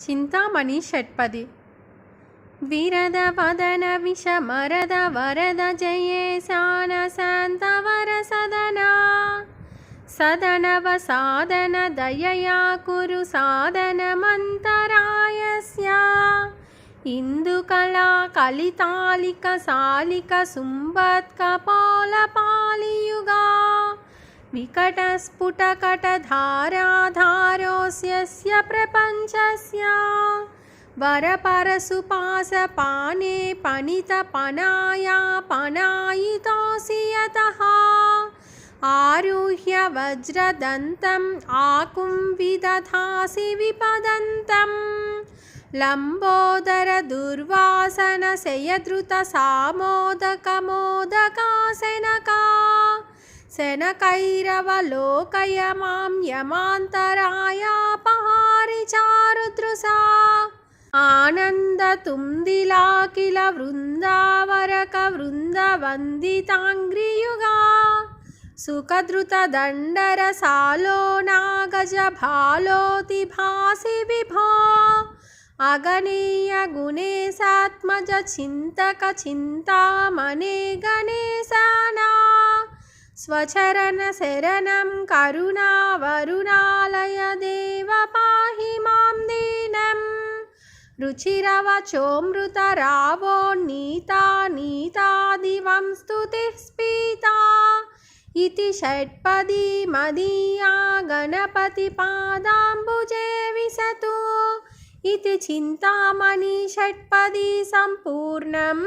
చింతామణి షట్పది విరద వదన విషమరద వరద జయేశాన శాంతవర సదనా సదనవ సాధన దయయా కురు సాధనమంతరాయస్య ఇందుకళా కలితాలిక సాలిక సుంబత్కపాలపాలియుగా వికటస్ఫుటకటధారాధార विकटस्फुटकटधाराधारोऽस्य प्रपञ्चस्य। वरपरसुपासपाने पणितपनाया पनायितोऽसि यतः आरुह्य वज्रदन्तम् आकुम्विदधासि विपदन्तम् लम्बोदरदुर्वासनशयद्रुतसामोदकमोदकासेनका शनकैरवलोकय मां यमान्तरायापहारि चारुदृशा आनन्दतुन्दिला किल वृन्दावरकवृन्दवन्दिताङ्घ्रियुगा सुखद्रुतदण्डरसालो नागजभालोतिभासि विभो। अगणीयगुणेशात्मज चिन्तकचिन्तामणे गणेशाना स्वचरणशरणं करुणावरुणालय देव पाहि मां दीनम् रुचिरवचोऽमृतरावो नीता नीतादिवं स्तुतिः स्फीता इति षट्पदी मदीया गणपतिपादाम्बुजे विशतु इति चिन्तामणि षट्पदी सम्पूर्णम्